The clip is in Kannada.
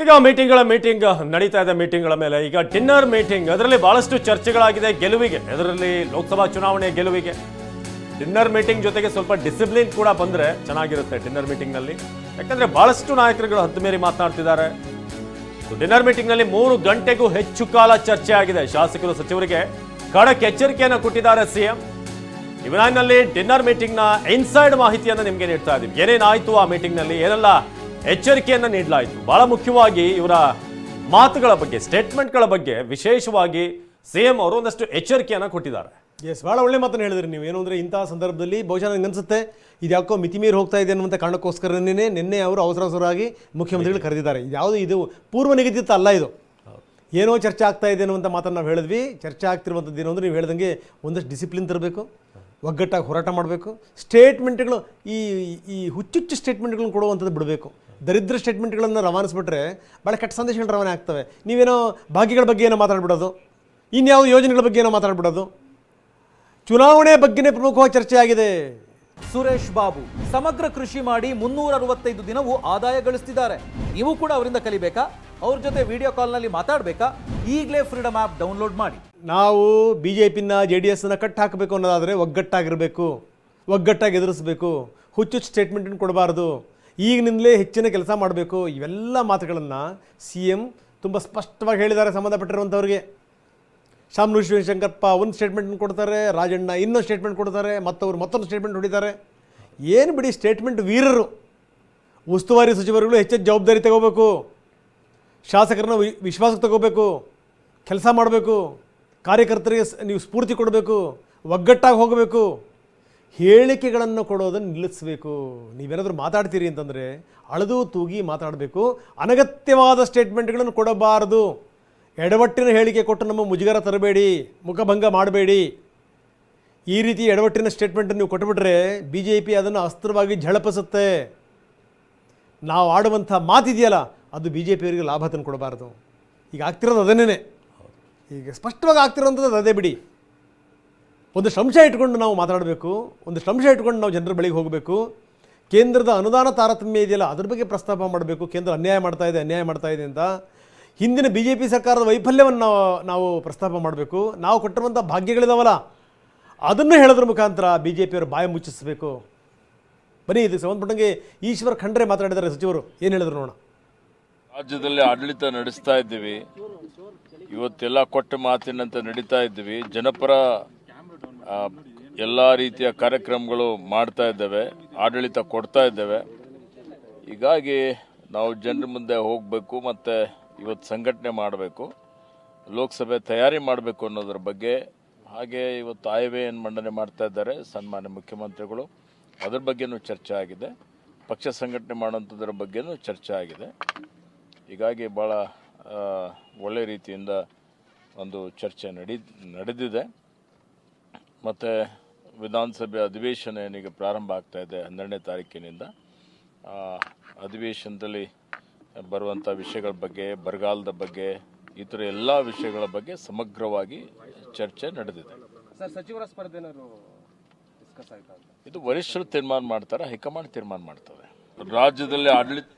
ಈಗ ಮೀಟಿಂಗ್ಗಳ ಮೀಟಿಂಗ್, ನಡೀತಾ ಇದೆ ಮೀಟಿಂಗ್ಗಳ ಮೇಲೆ ಈಗ ಡಿನ್ನರ್ ಮೀಟಿಂಗ್. ಅದರಲ್ಲಿ ಬಹಳಷ್ಟು ಚರ್ಚೆಗಳಾಗಿದೆ ಗೆಲುವಿಗೆ. ಅದರಲ್ಲಿ ಲೋಕಸಭಾ ಚುನಾವಣೆ ಗೆಲುವಿಗೆ. ಡಿನ್ನರ್ ಮೀಟಿಂಗ್ ಜೊತೆಗೆ ಸ್ವಲ್ಪ ಡಿಸಿಪ್ಲಿನ್ ಕೂಡ ಬಂದ್ರೆ ಚೆನ್ನಾಗಿರುತ್ತೆ ಡಿನ್ನರ್ ಮೀಟಿಂಗ್ನಲ್ಲಿ. ಯಾಕಂದ್ರೆ ಬಹಳಷ್ಟು ನಾಯಕರುಗಳು ಹದ್ದು ಮೇರಿ ಮಾತನಾಡ್ತಿದ್ದಾರೆ. ಡಿನ್ನರ್ ಮೀಟಿಂಗ್ನಲ್ಲಿ ಮೂರು ಗಂಟೆಗೂ ಹೆಚ್ಚು ಕಾಲ ಚರ್ಚೆ ಆಗಿದೆ. ಶಾಸಕರು ಸಚಿವರಿಗೆ ಖಡಕ್ ಎಚ್ಚರಿಕೆಯನ್ನು ಕೊಟ್ಟಿದ್ದಾರೆ ಸಿಎಂ. ಇವನಲ್ಲಿ ಡಿನ್ನರ್ ಮೀಟಿಂಗ್ನ ಇನ್ಸೈಡ್ ಮಾಹಿತಿಯನ್ನು ನಿಮಗೆ ನೀಡ್ತಾ ಇದ್ದೀವಿ ಏನೇನಾಯ್ತು ಆ ಮೀಟಿಂಗ್ನಲ್ಲಿ? ಏನೆಲ್ಲ ಎಚ್ಚರಿಕೆಯನ್ನು ನೀಡಲಾಯಿತು. ಬಹಳ ಮುಖ್ಯವಾಗಿ ಇವರ ಮಾತುಗಳ ಬಗ್ಗೆ ಸ್ಟೇಟ್ಮೆಂಟ್ಗಳ ಬಗ್ಗೆ ವಿಶೇಷವಾಗಿ ಸಿಎಂ ಅವರು ಒಂದಷ್ಟು ಎಚ್ಚರಿಕೆಯನ್ನು ಕೊಟ್ಟಿದ್ದಾರೆ. ಎಸ್ ಭಾಳ ಒಳ್ಳೆ ಮಾತನ್ನು ಹೇಳಿದ್ರಿ ನೀವು. ಏನು ಅಂದರೆ ಇಂತಹ ಸಂದರ್ಭದಲ್ಲಿ ಬಹುಶಃ ನನಗೆ ಅನಿಸುತ್ತೆ ಇದು ಯಾಕೋ ಮಿತಿಮೀರಿ ಹೋಗ್ತಾ ಇದೆ ಅನ್ನುವಂಥ ಕಾರಣಕ್ಕೋಸ್ಕರನೇ ನಿನ್ನೆ ಅವರು ಅವಸರ ಅವಸರವಾಗಿ ಮುಖ್ಯಮಂತ್ರಿಗಳು ಕರೆದಿದ್ದಾರೆ. ಯಾವುದು ಇದು ಪೂರ್ವ ನಿಗದಿತ ಅಲ್ಲ ಇದು. ಏನೋ ಚರ್ಚೆ ಆಗ್ತಾ ಇದೆ ಅನ್ನುವಂಥ ಮಾತನ್ನು ನಾವು ಹೇಳಿದ್ವಿ. ಚರ್ಚೆ ಆಗ್ತಿರುವಂಥದ್ದು ಏನು ಅಂದರೆ ನೀವು ಹೇಳ್ದಂಗೆ ಒಂದಷ್ಟು ಡಿಸಿಪ್ಲಿನ್ ತರಬೇಕು ಒಗ್ಗಟ್ಟಾಗಿ ಹೋರಾಟ ಮಾಡಬೇಕು. ಸ್ಟೇಟ್ಮೆಂಟ್ಗಳು ಈ ಈ ಹುಚ್ಚುಚ್ಚು ಸ್ಟೇಟ್ಮೆಂಟ್ಗಳನ್ನ ಕೊಡುವಂಥದ್ದು ಬಿಡಬೇಕು. ದರಿದ್ರ ಸ್ಟೇಟ್ಮೆಂಟ್ಗಳನ್ನು ರವಾನಿಸ್ಬಿಟ್ರೆ ಭಾಳ ಕೆಟ್ಟ ಸಂದೇಶಗಳು ರವಾನೆ ಆಗ್ತವೆ. ನೀವೇನೋ ಭಾಗ್ಯಗಳ ಬಗ್ಗೆ ಏನೋ ಮಾತಾಡ್ಬಿಡೋದು? ಇನ್ಯಾವ ಯೋಜನೆಗಳ ಬಗ್ಗೆ ಏನೋ ಮಾತಾಡ್ಬಿಡೋದು? ಚುನಾವಣೆ ಬಗ್ಗೆನೇ ಪ್ರಮುಖವಾಗಿ ಚರ್ಚೆಯಾಗಿದೆ ಸುರೇಶ್ ಬಾಬು ಸಮಗ್ರ ಕೃಷಿ ಮಾಡಿ ಮುನ್ನೂರ ಅರವತ್ತೈದು ದಿನವೂ ಆದಾಯ ಗಳಿಸ್ತಿದ್ದಾರೆ. ನೀವು ಕೂಡ ಅವರಿಂದ ಕಲಿಬೇಕಾ? ಅವ್ರ ಜೊತೆ ವಿಡಿಯೋ ಕಾಲ್ನಲ್ಲಿ ಮಾತಾಡಬೇಕಾ? ಈಗಲೇ ಫ್ರೀಡಮ್ ಆ್ಯಪ್ ಡೌನ್ಲೋಡ್ ಮಾಡಿ. ನಾವು ಬಿ ಜೆ ಪಿನ ಜೆ ಡಿ ಎಸ್ನ ಕಟ್ ಹಾಕಬೇಕು ಅನ್ನೋದಾದರೆ ಒಗ್ಗಟ್ಟಾಗಿರಬೇಕು. ಒಗ್ಗಟ್ಟಾಗಿ ಎದುರಿಸಬೇಕು. ಹುಚ್ಚು ಸ್ಟೇಟ್ಮೆಂಟನ್ನು ಕೊಡಬಾರ್ದು. ಈಗಿನಿಂದಲೇ ಹೆಚ್ಚಿನ ಕೆಲಸ ಮಾಡಬೇಕು. ಇವೆಲ್ಲ ಮಾತುಗಳನ್ನು ಸಿ ಎಂ ತುಂಬ ಸ್ಪಷ್ಟವಾಗಿ ಹೇಳಿದ್ದಾರೆ ಸಂಬಂಧಪಟ್ಟಿರುವಂಥವ್ರಿಗೆ ಶಾಮನು ಶಿವಶಂಕರಪ್ಪ ಒಂದು ಸ್ಟೇಟ್ಮೆಂಟ್ ಕೊಡ್ತಾರೆ, ರಾಜಣ್ಣ ಇನ್ನೊಂದು ಸ್ಟೇಟ್ಮೆಂಟ್ ಕೊಡ್ತಾರೆ, ಮತ್ತವರು ಮತ್ತೊಂದು ಸ್ಟೇಟ್ಮೆಂಟ್ ಹೊಡಿತಾರೆ. ಏನು ಬಿಡಿ ಸ್ಟೇಟ್ಮೆಂಟ್ ವೀರರು. ಉಸ್ತುವಾರಿ ಸಚಿವರುಗಳು ಹೆಚ್ಚೆಚ್ಚು ಜವಾಬ್ದಾರಿ ತಗೋಬೇಕು. ಶಾಸಕರನ್ನ ವಿಶ್ವಾಸಕ್ಕೆ ತಗೋಬೇಕು. ಕೆಲಸ ಮಾಡಬೇಕು. ಕಾರ್ಯಕರ್ತರಿಗೆ ನೀವು ಸ್ಫೂರ್ತಿ ಕೊಡಬೇಕು. ಒಗ್ಗಟ್ಟಾಗಿ ಹೋಗಬೇಕು. ಹೇಳಿಕೆಗಳನ್ನು ಕೊಡೋದನ್ನು ನಿಲ್ಲಿಸಬೇಕು. ನೀವೇನಾದರೂ ಮಾತಾಡ್ತೀರಿ ಅಂತಂದರೆ ಅಳದು ತೂಗಿ ಮಾತಾಡಬೇಕು. ಅನಗತ್ಯವಾದ ಸ್ಟೇಟ್ಮೆಂಟ್ಗಳನ್ನು ಕೊಡಬಾರದು. ಎಡವಟ್ಟಿನ ಹೇಳಿಕೆ ಕೊಟ್ಟು ನಮ್ಮ ಮುಜುಗರ ತರಬೇಡಿ, ಮುಖಭಂಗ ಮಾಡಬೇಡಿ. ಈ ರೀತಿ ಎಡವಟ್ಟಿನ ಸ್ಟೇಟ್ಮೆಂಟ್ ನೀವು ಕೊಟ್ಟುಬಿಟ್ರೆ ಬಿ ಜೆ ಪಿ ಅದನ್ನು ಅಸ್ತ್ರವಾಗಿ ಝಳಪಿಸುತ್ತೆ. ನಾವು ಆಡುವಂಥ ಮಾತಿದೆಯಲ್ಲ, ಅದು ಬಿ ಜೆ ಪಿಯವರಿಗೆ ಲಾಭ ತಂದು ಕೊಡಬಾರ್ದು. ಈಗ ಆಗ್ತಿರೋದು ಅದನ್ನೇ ಈಗ ಸ್ಪಷ್ಟವಾಗಿ ಆಗ್ತಿರೋಂಥದ್ದು ಅದೇ ಬಿಡಿ. ಒಂದು ಸಂಶಯ ಇಟ್ಕೊಂಡು ನಾವು ಮಾತಾಡಬೇಕು, ಒಂದು ಸಂಶಯ ಇಟ್ಕೊಂಡು ನಾವು ಜನರ ಬಳಿಗೆ ಹೋಗಬೇಕು. ಕೇಂದ್ರದ ಅನುದಾನ ತಾರತಮ್ಯ ಇದೆಯಲ್ಲ, ಅದ್ರ ಬಗ್ಗೆ ಪ್ರಸ್ತಾಪ ಮಾಡಬೇಕು, ಕೇಂದ್ರ ಅನ್ಯಾಯ ಮಾಡ್ತಾ ಇದೆ, ಅನ್ಯಾಯ ಮಾಡ್ತಾ ಇದೆ ಅಂತ. ಹಿಂದಿನ ಬಿ ಜೆ ಪಿ ಸರ್ಕಾರದ ವೈಫಲ್ಯವನ್ನು ನಾವು ನಾವು ಪ್ರಸ್ತಾಪ ಮಾಡಬೇಕು. ನಾವು ಕೊಟ್ಟಿರುವಂಥ ಭಾಗ್ಯಗಳಿದಾವಲ್ಲ, ಅದನ್ನು ಹೇಳೋದ್ರ ಮುಖಾಂತರ ಬಿ ಜೆ ಪಿಯವರು ಬಾಯ ಮುಚ್ಚಿಸಬೇಕು. ಬನ್ನಿ ಇದಕ್ಕೆ ಸಂಬಂಧಪಟ್ಟಂಗೆ ಈಶ್ವರ್ ಖಂಡ್ರೆ ಮಾತಾಡಿದ್ದಾರೆ ಸಚಿವರು. ಏನು ಹೇಳಿದ್ರು ನೋಡೋಣ. ರಾಜ್ಯದಲ್ಲಿ ಆಡಳಿತ ನಡೆಸ್ತಾ ಇದ್ದೀವಿ. ಇವತ್ತೆಲ್ಲ ಕೊಟ್ಟ ಮಾತಿನಂತೆ ನಡೀತಾ ಇದ್ದೀವಿ. ಜನಪರ ಎಲ್ಲ ರೀತಿಯ ಕಾರ್ಯಕ್ರಮಗಳು ಮಾಡ್ತಾ ಇದ್ದೇವೆ, ಆಡಳಿತ ಕೊಡ್ತಾ ಇದ್ದೇವೆ. ಹೀಗಾಗಿ ನಾವು ಜನರ ಮುಂದೆ ಹೋಗಬೇಕು ಮತ್ತು ಇವತ್ತು ಸಂಘಟನೆ ಮಾಡಬೇಕು, ಲೋಕಸಭೆ ತಯಾರಿ ಮಾಡಬೇಕು ಅನ್ನೋದ್ರ ಬಗ್ಗೆ. ಹಾಗೆ ಇವತ್ತು ಆಯವ್ಯಯನ್ನು ಮಂಡನೆ ಮಾಡ್ತಾ ಇದ್ದಾರೆ, ಸನ್ಮಾನ್ಯ ಮುಖ್ಯಮಂತ್ರಿಗಳು, ಅದ್ರ ಬಗ್ಗೆನೂ ಚರ್ಚೆ ಆಗಿದೆ. ಪಕ್ಷ ಸಂಘಟನೆ ಮಾಡುವಂಥದ್ರ ಬಗ್ಗೆನೂ ಚರ್ಚೆ ಆಗಿದೆ. ಹೀಗಾಗಿ ಭಾಳ ಒಳ್ಳೆ ರೀತಿಯಿಂದ ಒಂದು ಚರ್ಚೆ ನಡಿ, ನಡೆದಿದೆ. ಮತ್ತು ವಿಧಾನಸಭೆ ಅಧಿವೇಶನ ಏನೀಗ ಪ್ರಾರಂಭ ಆಗ್ತಾ ಇದೆ ಹನ್ನೆರಡನೇ ತಾರೀಕಿನಿಂದ. ಅಧಿವೇಶನದಲ್ಲಿ ಬರುವಂಥ ವಿಷಯಗಳ ಬಗ್ಗೆ ಬರಗಾಲದ ಬಗ್ಗೆ ಈ ಥರ ಎಲ್ಲ ವಿಷಯಗಳ ಬಗ್ಗೆ ಸಮಗ್ರವಾಗಿ ಚರ್ಚೆ ನಡೆದಿದೆ. ಸರ್ ಸಚಿವರ ಸ್ಪರ್ಧೆ ಇದು ವರಿಷ್ಠರು ತೀರ್ಮಾನ ಮಾಡ್ತಾರೆ ಹೈಕಮಾಂಡ್ ತೀರ್ಮಾನ ಮಾಡ್ತದೆ. ರಾಜ್ಯದಲ್ಲಿ ಆಡಳಿತ